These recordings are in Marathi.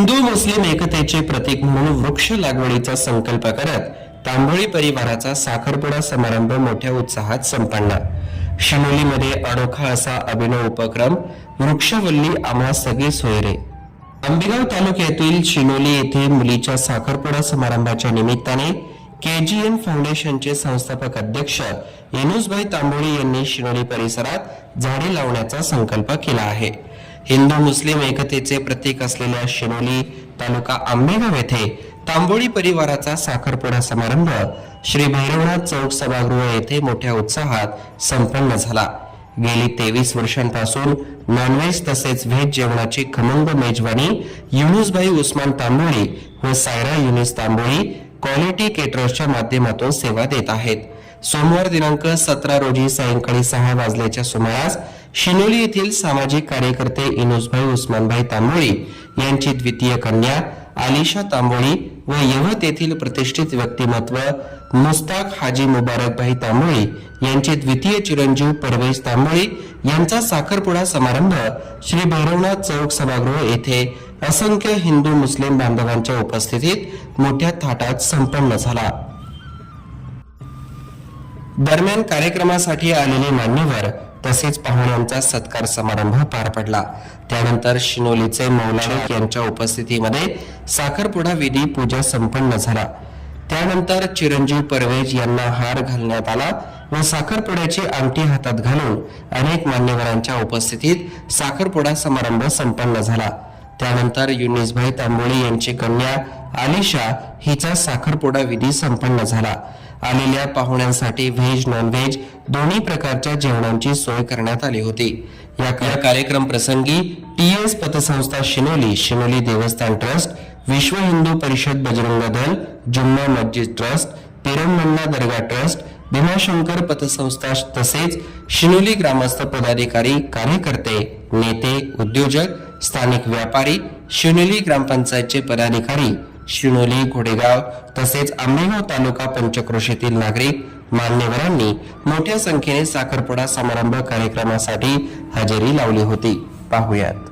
हिंदू मुस्लिम एकतेचे प्रतीक म्हणून वृक्ष लागवडीचा संकल्प करत तांबोळी परिवाराचा साखरपुडा समारंभ मोठ्या उत्साहात संपन्न. शिमोलीमध्ये अनोखा असा अभिनव उपक्रम वृक्षवल्ली आम्हा सगळे सोयरे. आंबेगाव तालुक्यातील शिनोली येथे मुलीच्या साखरपुडा समारंभाच्या निमित्ताने केजीएन फाउंडेशनचे संस्थापक अध्यक्ष येनुसभाई तांबोळी यांनी शिनोली परिसरात झाडे लावण्याचा संकल्प केला आहे. हिंदू मुस्लिम एकतेचे प्रतीक असलेल्या शिरोली तालुका आंबेगाव येथे तांबोळी परिवाराचा साखरपुडा समारंभ श्री भैरवनाथ चौक सभागृह येथे मोठ्या उत्साहात संपन्न झाला. गेली तेवीस वर्षांपासून नॉनव्हेज तसेच व्हेज जेवणाची खमंग मेजवानी युनुसभाई उस्मान तांबोळी व सायरा युनिस तांबोळी क्वालिटी केटरर्सच्या माध्यमातून सेवा देत आहेत. सोमवार दिनांक सतरा रोजी सायंकाळी सहा वाजल्याच्या सुमारास शिनोली येथील सामाजिक कार्यकर्ते इनोजभाई उस्मानभाई तांबोळी यांची द्वितीय कन्या आलिशा तांबोळी व यवत येथील प्रतिष्ठित व्यक्तिमत्व मुस्ताक हाजी मुबारकभाई तांबोळी यांचे द्वितीय चिरंजीव परवेश तांबोळी यांचा साखरपुडा समारंभ श्री भैरवनाथ चौक सभागृह येथे असंख्य हिंदू मुस्लिम बांधवांच्या उपस्थितीत मोठ्या थाटात संपन्न झाला. दरम्यान कार्यक्रमासाठी आलेले मान्यवर तसेच पाहुण्यांचा सत्कार समारंभ पार पडला. त्यानंतर शिनोलीचे मौलाना यांच्या उपस्थितीमध्ये साखरपुडा विधी पूजा संपन्न झाला. त्यानंतर चिरंजीव परवेज यांना हार घालण्यात आला व साखरपुड्याची आमटी हातात घालून अनेक मान्यवरांच्या उपस्थितीत साखरपुडा समारंभ संपन्न झाला. त्यानंतर युनिसभाई तांबोळी यांची कन्या आलिशा हिचा साखरपुडा विधी संपन्न झाला. आलेल्या पाहुण्यांसाठी व्हेज नॉनव्हेज दोन्ही प्रकारच्या जेवणांची सोय करण्यात आली होती. या या कार्यक्रम प्रसंगी टी एस पतसंस्था शिनोली शिनोली देवस्थान ट्रस्ट विश्व हिंदू परिषद बजरंग दल जुम्मा मस्जिद ट्रस्ट पिरमन्ना दर्गा ट्रस्ट भीमाशंकर पतसंस्था तसेच शिनोली ग्रामस्थ पदाधिकारी कार्यकर्ते नेते उद्योजक स्थानिक व्यापारी शिनोली ग्रामपंचायतचे पदाधिकारी शिनोली घोडेगाव तसेच आंबेगाव तालुका पंचक्रोशीतील नागरिक मान्यवरांनी मोठ्या संख्येने साखरपुडा समारंभ कार्यक्रमासाठी हजेरी लावली होती. पाहुयात.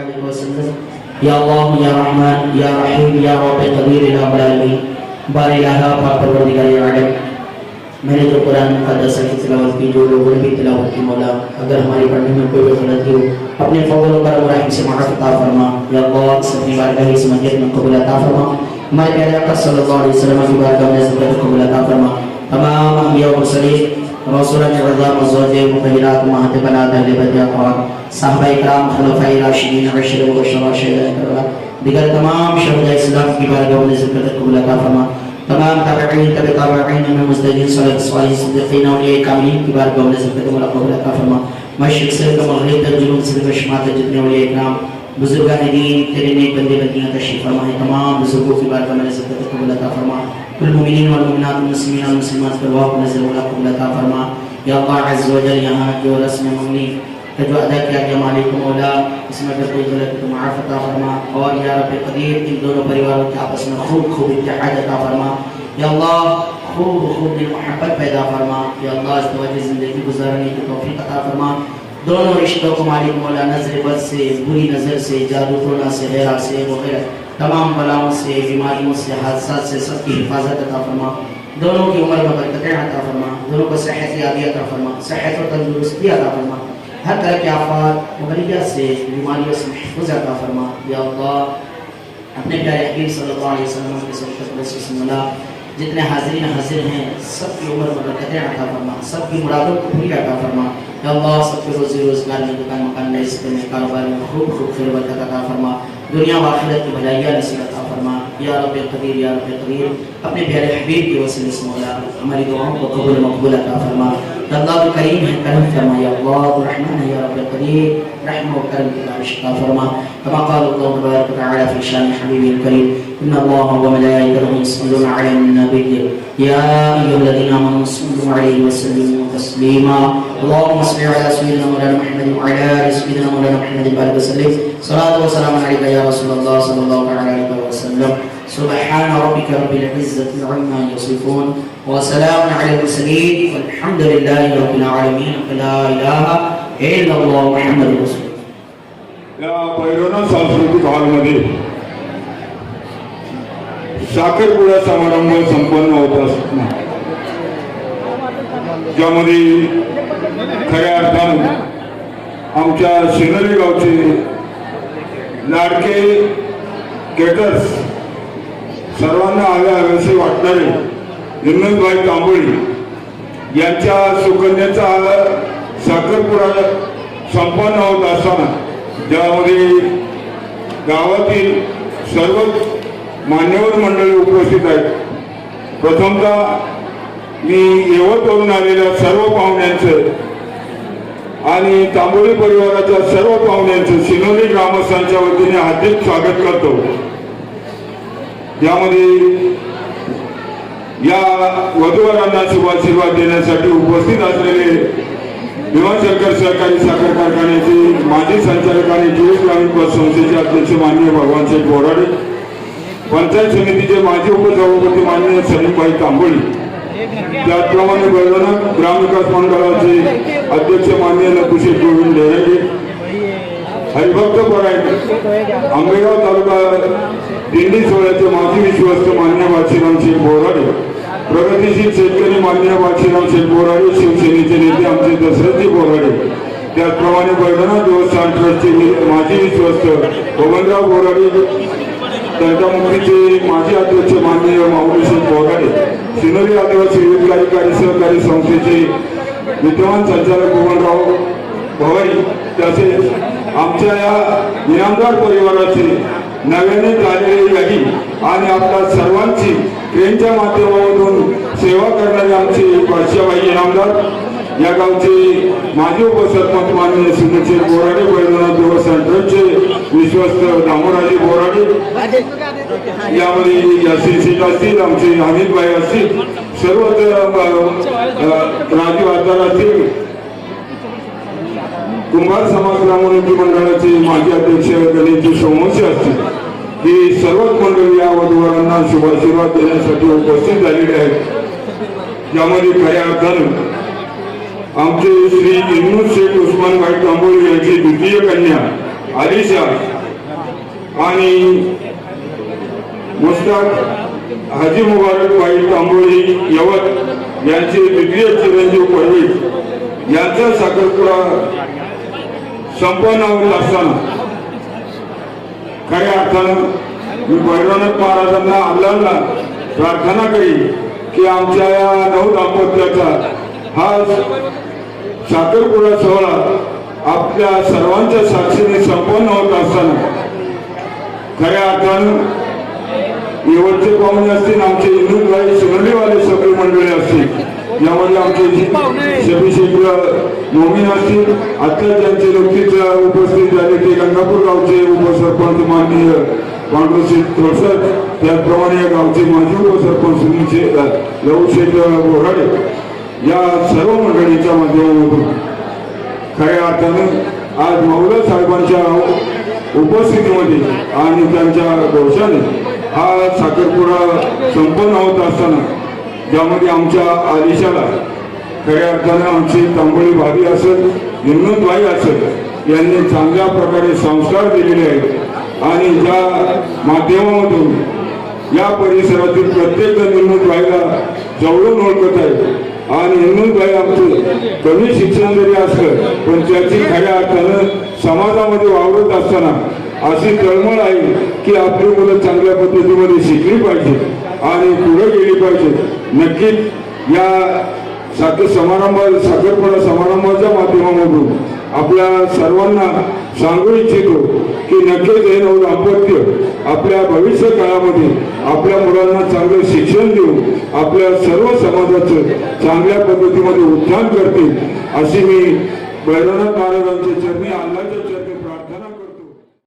عليه وسلم يا الله يا رحمن يا رحيم يا رب كبير يا بلالی بار الہ پاک پروردگار عالم میں نے جو قرآن مقدس کی تلاوت کی جو لوگوں نے بھی تلاوت کی مولا اگر ہماری پڑھنے میں کوئی غلطی ہو اپنے فضل و کرم و رحم سے معاف عطا فرما یا اللہ سبھی بارگاہ اس مسجد میں قبول عطا فرما ہمارے پیارے آقا صلی اللہ علیہ وسلم کی بارگاہ میں قبول عطا فرما تمام انبیاء و انبياء المرسلين رسولا عظام وزوجه مطهرات امهات بنا دہلے بدیا قرآن صحابة اکرام خلفہ راشدین عشر و مبشرہ شہداء کربلا دیگر تمام شہداء اسلام کی بارگاہ میں ذکر قبول عطا فرما تمام تابعین تب تابعین امی میں مجتہدین صالح صالح صدیقین اولیاء کاملین کی بارگاہ میں ذکر قبول عطا فرما مشرق سے مغرب تک جنوب سے شمال تک جتنے اولیاء اکرام लेकर शुमाल तक जितने औलिया इकराम बुजुर्गान दीन तेरे नेक बंदे बंदियां तशरीफ फरमाए तमाम बुजुर्गों की बारगाह में ज़िक्र कबूल अता फरमा कुल मुमिनीन वल मुमिनात मुस्लिमीन और मुस्लिमात पर वाक़ नज़र वाला कबूल अता फरमा या अल्लाह अज़्ज़ व जल यहाँ जो रस्म मंगनी का जो अदा किया गया मालिक मौला इसमें अगर कोई गलत तो माफ़ अता फरमा और या रब कदीर इन दोनों परिवारों के आपस में खूब खूब इत्तेहाद अता फरमा या अल्लाह खूब खूब दिल मोहब्बत पैदा फरमा या अल्लाह इस तवज्जो ज़िंदगी गुजारने की तौफीक अता फरमा दोनों रिश्तों को मालिक मौला नजर बद से बुरी नज़र से जादू टोना से गैरा से वगैरह तमाम बलाओं से बीमारियों से हादसा से सबकी हिफाजत अता फरमा दोनों की उम्र में बरकतें अता फरमा दोनों को सेहत यादी अता फरमा सेहत और तंदुरुस्ती अता फरमा हर तरह के आफात मुबलिया से बीमारियों से महफूज अता फरमा या अल्लाह अपने प्यारे हबीब सल्लल्लाहु अलैहि वसल्लम के सल्लल्लाहु अलैहि जितने हाजिरीन हाजिर हैं सबकी उम्र में बरकतें अता फरमा सबकी मुरादों को पूरी अता फरमा या अल्लाह सबके रोजी रोजगार में दुकान मकान नईस में कारोबार में खूब खूब खैर बरकत अता फरमा दुनिया व आखिरत की भलाइयाँ नसीब अता फरमा या रब कदीर या रब कदीर अपने प्यारे हबीब के वसीले से मौला हमारी दुआओं को कबूल मकबूल अता फरमा या अल्लाह तो करीम है करम फरमा या अल्लाह रहमान या रब कदीर رحمه وكرم الإمام الشقاء فرما. كما قال الله تبارك وتعالى في شأن حبيبه الكريم إن الله وملائكته يصلون على النبي. يا أيها الذين آمنوا صلوا عليه وسلموا تسليما. اللهم صل على سيدنا مولانا محمد وعلى آل سيدنا مولانا محمد وعلى وسلم. صلاة وسلام عليك يا رسول الله صلى الله عليه وسلم. سبحان ربك رب العزة عما يصفون وسلام على المرسلين. والحمد لله رب العالمين. فلا إله إلا الله محمد رسول الله या पैरोना सांस्कृतिक हॉलमध्ये साखरपुडा समारंभ संपन्न होत असताना ज्यामध्ये खऱ्या अर्थानं आमच्या शिनरी गावचे लाडके केटर्स सर्वांना हवे हवेसे वाटणारे हिम्मतभाई तांबोळी यांच्या सुकन्याचा साखरपुडा संपन्न होत असताना ज्यामध्ये गावातील सर्व मान्यवर मंडळी उपस्थित आहेत. प्रथमतः मी यवतवरून आलेल्या सर्व पाहुण्यांचं आणि तांबोळी परिवाराच्या सर्व पाहुण्यांचं सिनोली ग्रामस्थांच्या वतीने हार्दिक स्वागत करतो. यामध्ये या वधूवरांना शुभाशीर्वाद देण्यासाठी उपस्थित असलेले भीमाशंकर सहकारी साखर कारखान्याचे माजी संचालक आणि जीवन ग्रामीण पत संस्थेचे अध्यक्ष माननीय भगवान शेठ बोराडे पंचायत समितीचे माजी उपसभापती माननीय सलीमभाई तांबोळी त्याचप्रमाणे बेळगाव ग्रामविकास मंडळाचे अध्यक्ष माननीय नकुशेठ गोविंद डेरगे हरिभक्त परायण आंबेगाव तालुका दिंडी सोहळ्याचे माजी विश्वस्त मान्य बादशीराम शेठ बोराडे प्रगतीशील शेतकरी मान्य बादशीराम शेठ बोराडे शिवसेनेचे नेते आमचे दशरथजी बोराडे. त्याचप्रमाणे बैठना देवस्थान ट्रस्टचे माजी विश्वस्त गोविंदराव बोराडे तंटामुक्तीचे माजी अध्यक्ष माननीय माऊली बोराडे सिनरी आदिवासी रोजगारी सहकारी संस्थेचे विद्यमान संचालक गोविंदराव भवाई तसेच आमच्या या इनामदार परिवाराची नव्याने झालेली यादी आणि आपल्या सर्वांची यांच्या माध्यमातून सेवा करणारे आमचे वर्षाबाई इनामदार या गावचे माजी उपसरपंच माननीय सुनील बोराडे बैलनाथ देवस्थान ट्रस्टचे विश्वस्त दामोराजे बोराडे. यामध्ये यासी सीट असतील आमचे हमीदबाई असतील सर्वच राजीव आजार असतील. कुंभार समाज ग्रामोन्नती मंडळाचे माजी अध्यक्ष गणेशजी सोमवंशी असतील. ही सर्वच मंडळी या वधूवरांना शुभाशीर्वाद देण्यासाठी उपस्थित झालेले आहेत. यामध्ये काही अर्थानं आमचे श्री इन्नू शेख उस्मानभाई तांबोळी यांची द्वितीय कन्या आलिशा आणि मुस्ताक हाजी मुबारक भाई तांबोळी यवत यांचे द्वितीय चिरंजीव पडवी यांचा साखरपुडा संपन्न होत असताना खऱ्या अर्थानं मी भैरवनाथ महाराजांना अल्लाहला प्रार्थना करी की आमच्या या नऊ दाम्पत्याचा हा साखरपुडा सोहळा आपल्या सर्वांच्या साक्षीने संपन्न होत असताना खऱ्या अर्थानं येवटचे पाहुणे असतील आमचे हिंदूभाई सुगंधीवाले सगळी मंडळी असतील. यामध्ये आमचे शेख मोमीन असतील आता ज्यांचे नुकतीच उपस्थित झाले ते गंगापूर गावचे उपसरपंच माननीय पांडुरशेठ थोडसर त्याचप्रमाणे या गावचे माजी उपसरपंच सुनील शेठ लहू शेठ बोराडे या सर्व मंडळींच्या माध्यमातून खऱ्या अर्थानं आज मौला साहेबांच्या उपस्थितीमध्ये आणि त्यांच्या घोषाने हा साखरपुडा संपन्न होत असताना ज्यामध्ये आमच्या आदेशाला खऱ्या अर्थानं आमची तांबोळी भाभी असेल हिंमतबाई असेल यांनी चांगल्या प्रकारे संस्कार दिलेले आहेत. आणि ज्या माध्यमामधून या परिसरातील प्रत्येक जण जवळून ओळखत आहे आणि हिंमतबाई आमचं कमी शिक्षण जरी असलं पण त्याची खऱ्या अर्थानं समाजामध्ये वावरत असताना अशी तळमळ आहे की आपली मुलं चांगल्या पद्धतीमध्ये शिकली पाहिजे आणि पुढे गेली पाहिजे नक्कीच या साखर समारंभ साखरपणा समारंभाच्या माध्यमामधून आपल्या सर्वांना सांगू इच्छितो की नक्कीच हे नऊ दाम्पत्य आपल्या भविष्य काळामध्ये आपल्या मुलांना चांगलं शिक्षण देऊन आपल्या सर्व समाजाचं चांगल्या पद्धतीमध्ये उत्थान करतील अशी मी भैरवनाथ महाराजांच्या चरणी अल्लाच्या